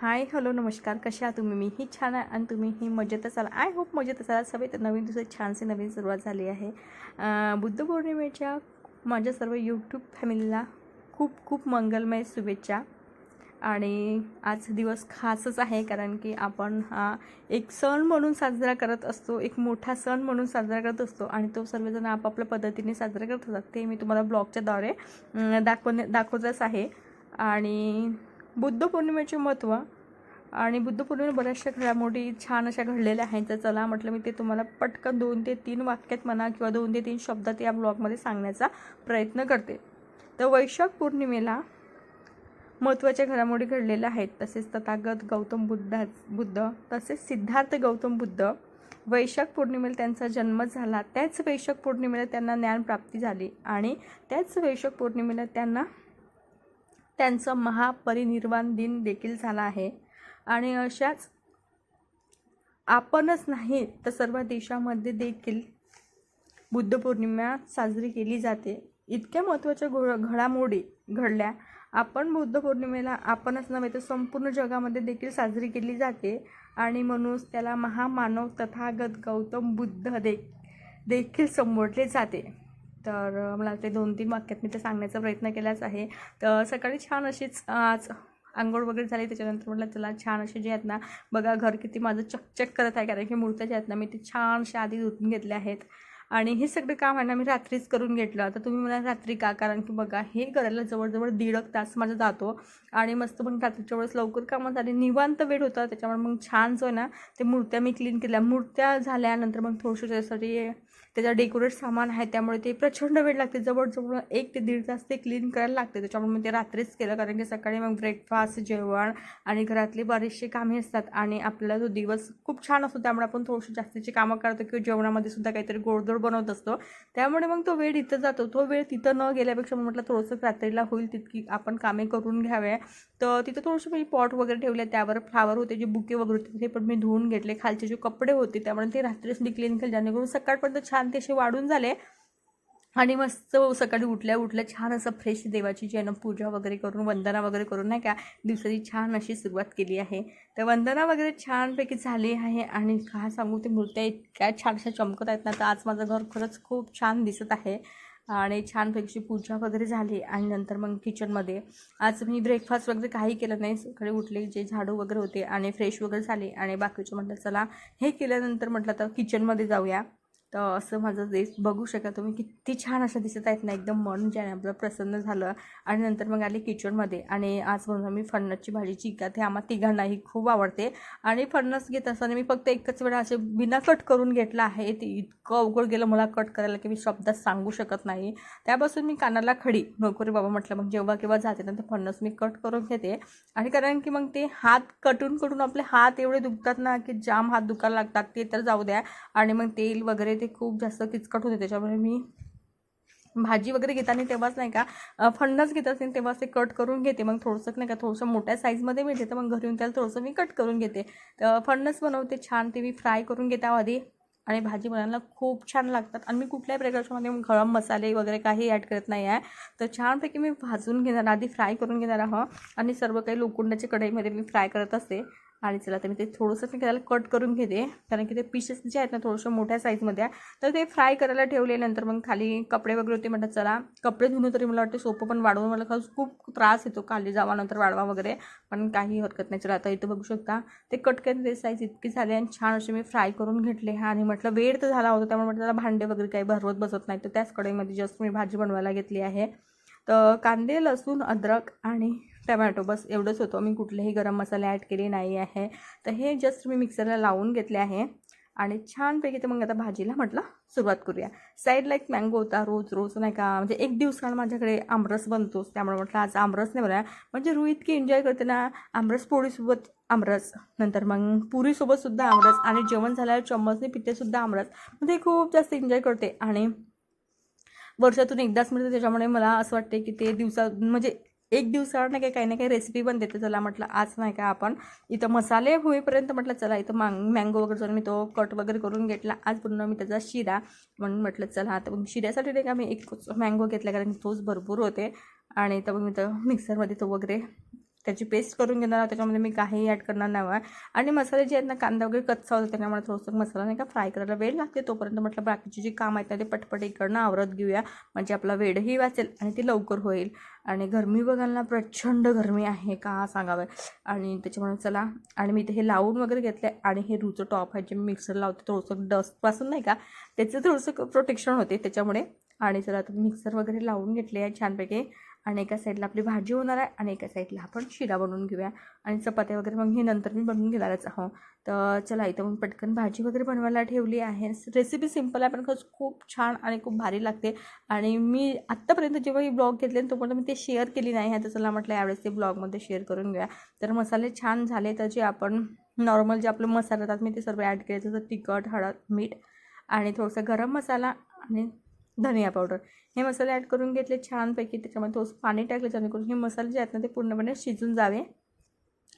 Hi hello नमस्कार. कशा आहात तुम्ही? मी ही छान आहे आणि तुम्ही ही मजेत असाल आय होप मजेत असाल सगळे तर नवीन दिवसात छानसे नवीन सुरुवात झाली आहे. बुद्ध पौर्णिमेच्या माझ्या सर्व यूट्यूब फॅमिलीला खूप खूप मंगलमय शुभेच्छा. आणि आज दिवस खासच आहे कारण की आपण हा एक सण म्हणून साजरा करत असतो एक मोठा सण म्हणून साजरा करत असतो आणि तो सर्वजण आपापल्या पद्धतीने साजरा करत असतात. ते मी तुम्हाला ब्लॉगच्याद्वारे दाखवणे दाखवतच आहे. आणि बुद्ध पौर्णिमेचे महत्त्व आणि बुद्ध पौर्णिमेला बऱ्याचशा घडामोडी छान अशा घडलेल्या आहेत. तर चला म्हटलं मी ते तुम्हाला पटकन दोन ते तीन वाक्यात म्हणा किंवा दोन ते तीन शब्दात या ब्लॉगमध्ये सांगण्याचा प्रयत्न करते. तर वैशाख पौर्णिमेला महत्त्वाच्या घडामोडी घडलेल्या आहेत. तसेच तथागत गौतम बुद्धा बुद्ध तसेच सिद्धार्थ गौतम बुद्ध वैशाख पौर्णिमेला त्यांचा जन्म झाला. त्याच वैशाख पौर्णिमेला त्यांना ज्ञानप्राप्ती झाली आणि त्याच वैशाख पौर्णिमेला त्यांना त्यांचं महापरिनिर्वाण दिन देखील झाला आहे. आणि अशाच आपणच नाही तर सर्व देशामध्ये देखील बुद्ध पौर्णिमा साजरी केली जाते. इतक्या महत्त्वाच्या घो घडामोडी घडल्या. आपण बुद्ध पौर्णिमेला आपणच नव्हे तर संपूर्ण जगामध्ये देखील साजरी केली जाते. आणि म्हणून त्याला महामानव तथागत गौतम बुद्ध दे देखील संबोधले जाते. तर मला ते दोन तीन वाक्यात मी ते सांगण्याचा प्रयत्न केलाच आहे. तर सकाळी छान अशीच आज आंघोळ वगैरे झाली. त्याच्यानंतर म्हटलं चला छान असे जे आहेत ना बघा घर किती माझं चकचक करत आहे. कारण की मूर्त्या ज्या आहेत ना मी ते छानशा आधी धुतून घेतल्या आहेत. आणि हे सगळं काम आहे ना मी रात्रीच करून घेतलं. तर तुम्ही मला रात्री का? कारण की बघा हे करायला जवळजवळ दीड एक तास माझा जातो. आणि मस्त मग रात्रीच्या वेळेस लवकर कामं आले. निवांत वेळ होता. त्याच्यामुळे मग छान जो आहे ना ते मूर्त्या मी क्लीन केल्या. मूर्त्या झाल्यानंतर मग थोडंसं त्याच्यासाठी त्याचं डेकोरेट सामान आहे. त्यामुळे ते प्रचंड वेळ लागते. जवळजवळ एक ते दीड तास ते क्लीन करायला लागते. त्याच्यामुळे मी ते रात्रीच केलं. कारण की सकाळी मग ब्रेकफास्ट जेवण आणि घरातली बरीचशी कामे असतात. आणि आपला जो दिवस खूप छान असतो. त्यामुळे आपण थोडीशी जास्तीची कामं करतो किंवा जेवणामध्ये सुद्धा काहीतरी गोडधोड बनवत असतो. त्यामुळे मग तो वेळ इथं जातो. तो वेळ तिथं न गेल्यापेक्षा मग म्हटलं थोडंसं रात्रीला होईल तितकी आपण कामे करून घ्यावे. तर तिथं थोडंसं मी पॉट वगैरे ठेवले. त्यावर फ्लावर होते जे बुके वगैरे होते ते पण मी धुवून घेतले. खालचे जे कपडे होते त्यामुळे ते रात्रीच मी क्लीन केले जेणेकरून सकाळपर्यंत छान ते असे वाढून झाले. आणि मस्त सकाळी उठल्या उठल्या छान असं फ्रेश देवाची जी आहे ना पूजा वगैरे करून वंदना वगैरे करून नाही का दिवसाची छान अशी सुरुवात केली आहे. तर वंदना वगैरे छानपैकी झाली आहे आणि काय सांगू ते मूर्त्या इतक्या छानशा चमकत आहेत ना तर आज माझं घर खरंच खूप छान दिसत आहे. आणि छानपैकी पूजा वगैरे झाली आणि नंतर मग किचनमध्ये आज मी ब्रेकफास्ट वगैरे काही केलं नाही सकाळी उठले जे झाडू वगैरे होते आणि फ्रेश वगैरे झाले आणि बाकीचं म्हटलं चला हे केल्यानंतर म्हटलं तर किचनमध्ये जाऊया. तर असं माझं देश बघू शकता तुम्ही किती छान असं दिसत आहेत ना एकदम मन जे आहे आपलं प्रसन्न झालं. आणि नंतर मग आले किचनमध्ये. आणि आज म्हणून मी फणसची भाजी चिका ते आम्हा तिघांनाही खूप आवडते. आणि फणस घेत असताना मी फक्त एकच वेळा असे बिना कट करून घेतलं आहे. ते इतकं अवघड गेलं मला कट करायला की मी शब्दात सांगू शकत नाही. त्यापासून मी कानाला खडी. नोकरी बाबा म्हटलं मग जेव्हा केव्हा जाते ना तर फणस मी कट करून घेते. आणि कारण की मग ते हात कटून कटून आपले हात एवढे दुखतात ना की जाम हात दुखायला लागतात ते तर जाऊ द्या. आणि मग तेल वगैरे ते खूप जास्त किचकट होते त्याच्यामुळे मी भाजी वगैरे घेताना तेव्हाच नाही का फंडच फणस घेत असेल तेव्हाच ते कट करून घेते. मग थोडंसं नाही का थोडंसं मोठ्या साईजमध्ये मिळते तर मग घरी येऊन त्याला थोडंसं मी कट करून घेते. तर फणस बनवते छान ते मी फ्राय करून घेते आधी. आणि भाजी बनवायला खूप छान लागतात. आणि मी कुठल्याही प्रकारच्यामध्ये गरम मसाले वगैरे काही ॲड करत नाही आहे. तर छानपैकी मी भाजून घेणार आधी फ्राय करून घेणार आहोत आणि सर्व काही लोखंडाच्या कढईमध्ये मी फ्राय करत असते आणि चला तर मी ते थोडंसं मी त्याला कट करून घेते. कारण की ते पीसेस जे आहेत ना थोडंसं मोठ्या साईजमध्ये आहे. तर ते फ्राय करायला ठेवले नंतर मग खाली कपडे वगैरे होते म्हणतात चला. कपडे धुणं तरी मला वाटते सोपं पण वाढवून मला खरंच खूप त्रास येतो खाली जावा नंतर वाढवा वगैरे. पण काही हरकत नाही. चला आता इथं बघू शकता. ते कट करून ते साईज इतकी झाली आणि छान असे मी फ्राय करून घेतले. आणि म्हटलं वेळ तर झाला होता. त्यामुळे म्हटलं त्याला भांडे वगैरे काही भरवत बसत नाही तर त्याच कढईमध्ये जस्ट मी भाजी बनवायला घेतली आहे. तर कांदे लसूण अद्रक आणि टमॅटो बस एवढंच होतं. मी कुठलेही गरम मसाले ॲड केले नाही आहे. तर हे जस्ट मी मिक्सरला लावून घेतले आहे. आणि छानपैकी ते मग आता भाजीला म्हटलं सुरुवात करूया. साईडला एक मँगो होता रोज रोज नाही का म्हणजे एक दिवस दिवसाला माझ्याकडे आमरस बनतोच. त्यामुळे म्हटलं आज आमरस नाही बनवाय म्हणजे रुई इतकी एन्जॉय करते ना आमरस पोळीसोबत आमरस. नंतर मग पुरीसोबतसुद्धा आमरस. आणि जेवण झाल्यावर चम्मचने पितेसुद्धा आमरस. म्हणजे खूप जास्त एन्जॉय करते. आणि वर्षातून एकदाच मिळते. त्याच्यामुळे मला असं वाटते की ते दिवसा म्हणजे एक दिवसावर नाही काही काही ना काही रेसिपी पण देते. चला म्हटलं आज नाही का आपण इथं मसाले होईपर्यंत म्हटलं चला इथं मांग मँगो वगैरे जाऊन मी तो कट वगैरे करून घेतला आज पूर्ण मी त्याचा शिरा म्हणून म्हटलं चला आता मग शिऱ्यासाठी नाही का मी एक मँगो घेतला कारण तोच भरपूर होते. आणि तर मग मी तर मिक्सरमध्ये तो वगैरे त्याची पेस्ट करून घेणार आहोत त्याच्यामध्ये मी काहीही ॲड करणार नाही आहे. आणि मसाले जे आहेत ना कांदा वगैरे कच्चा होता त्याच्यामुळे थोडंसं मसाला नाही का फ्राय करायला वेळ लागते. तोपर्यंत म्हटलं बाकीची जी काम आहेत ना ते पटपट इकडनं आवरत घेऊया. म्हणजे आपला वेळही वाचेल आणि ती लवकर होईल. आणि गरमी बघायला ना प्रचंड गरमी आहे का सांगावं. आणि त्याच्यामुळे चला आणि मी ते हे लावून वगैरे घेतलं आहे आणि हे रूचं टॉप आहे जे मी मिक्सर लावते थोडंसं डस्टपासून नाही का त्याचं थोडंसं प्रोटेक्शन होते त्याच्यामुळे. आणि चला आता मिक्सर वगैरे लावून घेतले आहे छानपैकी. आणि एका साईडला आपली भाजी होणार आहे आणि एका साईडला आपण शिरा बनवून घेऊया. आणि चपात्या वगैरे मग हे नंतर मी बनवून घेणारच आहो तर चला इथं मग पटकन भाजी वगैरे बनवायला ठेवली आहे. रेसिपी सिंपल आहे पण खरंच खूप छान आणि खूप भारी लागते. आणि मी आत्तापर्यंत जेव्हा ही ब्लॉग घेतले तोपर्यंत मी ते शेअर केली नाही आहे तर चला म्हटलं यावेळेस ते ब्लॉगमध्ये शेअर करून घेऊया. तर मसाले छान झाले तर जे आपण नॉर्मल जे आपले मसाले असतात मी ते सर्व ॲड केले जसं तिखट हळद मीठ आणि थोडंसं गरम मसाला आणि धनिया पावडर हे मसाले ॲड करून घेतले छानपैकी. त्याच्यामध्ये थोडंसं पाणी टाकलं जेणेकरून हे मसाले जे आहेत ना ते पूर्णपणे शिजून जावे.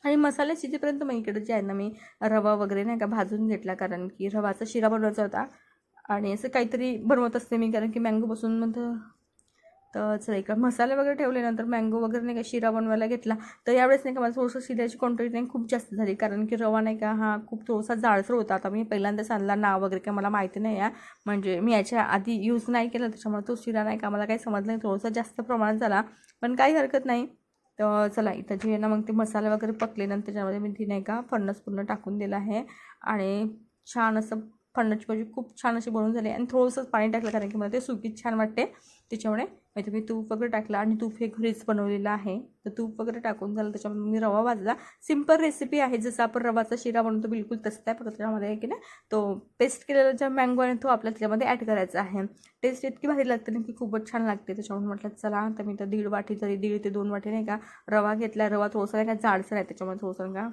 आणि मसाले शिजेपर्यंत मग इकडे जे आहे ना मी रवा वगैरे नाही का भाजून घेतला. कारण की रवाचा शिरा बनवायचा होता. आणि असं काहीतरी बनवत असते मी कारण की मँगोपासून मग तर चला इकडं मसाले वगैरे ठेवले नंतर मँगो वगैरे नाही का शिरा बनवायला घेतला. तर यावेळेस नाही का मला थोडंसं शिऱ्याची क्वांटिटी नाही खूप जास्त झाली. कारण की रवा नाही का हा खूप थोडासा जाळसर होता. आता मी पहिल्यांदाच आणला नाव वगैरे काय मला माहिती नाही आहे. म्हणजे मी याच्या आधी यूज नाही केला त्याच्यामुळे तो शिरा नाही का मला काही समजलं नाही. थोडंसं जास्त प्रमाणात झाला. पण काही हरकत नाही. तर चला इथं जे ना मग ते मसाले वगैरे पकले नंतर त्याच्यामध्ये मी ती नाही का फणस पूर्ण टाकून दिला आहे. आणि छान असं फणसची भाजी खूप छान अशी बनवून झाली. आणि थोडंसंच पाणी टाकलं कारण की मला ते सुकीच छान वाटते. त्याच्यामुळे मी तुम्ही तूप वगैरे टाकला आणि तूप हे घरीच बनवलेलं आहे. तर तूप वगैरे टाकून झालं त्याच्यामध्ये मी रवा भाजला. सिंपल रेसिपी आहे जसं आपण रवाचा शिरा बनवतो बिलकुल तसंच आहे फक्त त्याच्यामध्ये आहे की नाही तो पेस्ट केलेला जो मँगो आहे तो आपल्या त्याच्यामध्ये ॲड करायचा आहे. टेस्ट इतकी भारी लागते ना की खूपच छान लागते. त्याच्यामुळे म्हटलं चला तर मी तर दीड वाटी तरी दीड ते दोन वाटी नाही का रवा घेतला रवा थोडासा नाही का जाडसर आहे त्याच्यामुळे थोडंसं का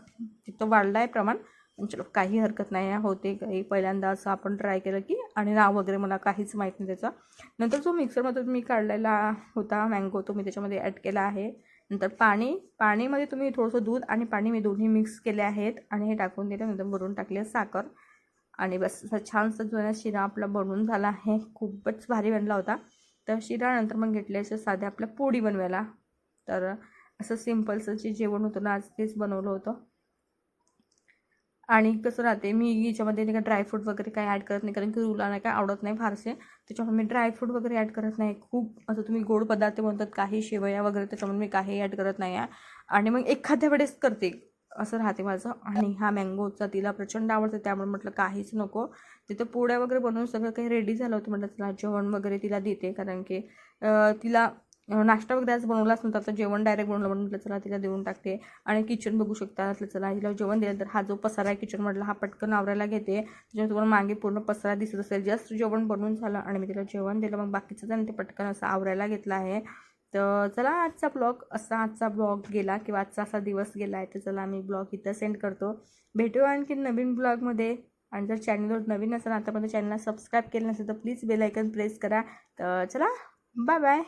तिथं वाढला आहे प्रमाण. चलो काही हरकत नाही. आहे होते काही. पहिल्यांदा असं आपण ट्राय केलं की आणि नाव वगैरे मला काहीच माहीत नाही त्याचा. नंतर जो मिक्सरमधून मी काढलेला होता मँगो तो मी त्याच्यामध्ये ॲड केला आहे. नंतर पाणी. पाणीमध्ये तुम्ही थोडंसं दूध आणि पाणी मी दोन्ही मिक्स केले आहेत. आणि हे टाकून दिलं नंतर भरून टाकले साखर. आणि बस असा छानसा जुना शिरा आपला बनवून झाला आहे. खूपच भारी बनला होता. तर शिरा नंतर मग घेतले असं साध्या आपल्या पोळी बनवायला. तर असं सिम्पलचं जे जेवण होतं ना आज तेच बनवलं होतं. आणि कसं राहते मी याच्यामध्ये नाही का ड्रायफ्रूट वगैरे काही ॲड करत नाही कारण की रुला नाही काय आवडत नाही फारसे. त्याच्यामुळे मी ड्रायफ्रूट वगैरे ॲड करत नाही. खूप असं तुम्ही गोड पदार्थ म्हणतात काही शेवया वगैरे त्याच्यामुळे मी काही ॲड करत नाही आहे. आणि मग एखाद्या वेळेस करते असं राहते माझं. आणि हा मँगोचा तिला प्रचंड आवडतं त्यामुळे म्हटलं काहीच नको. तिथं पोळ्या वगैरे बनवून सगळं काही रेडी झालं होतं म्हटलं तिला जेवण वगैरे तिला देते कारण की तिला नाश्ता वगैरे आज बनवलाच नव्हता तर जेवण डायरेक्ट बनवलं म्हणून म्हटलं चला तिला देऊन टाकते. आणि किचन बघू शकता म्हटलं चला तिला जेवण दिलं तर हा जो पसारा आहे किचनमधला हा पटकन आवरायला घेते. त्याच्यामुळे तुम्हाला मागे पूर्ण पसारा दिसत असेल जस्ट जेवण बनवून झालं आणि मी तिला जेवण दिलं मग बाकीचं जण ते पटकन असं आवरायला घेतलं आहे. तर चला आजचा ब्लॉग असा आजचा ब्लॉग गेला किंवा आजचा असा दिवस गेला आहे तर चला आम्ही ब्लॉग इथं सेंड करतो. भेटू आणखी नवीन ब्लॉगमध्ये आणि जर चॅनलवर नवीन असेल आतापर्यंत चॅनलला सबस्क्राईब केलं नसेल तर प्लीज बेलायकन प्रेस करा. तर चला बाय बाय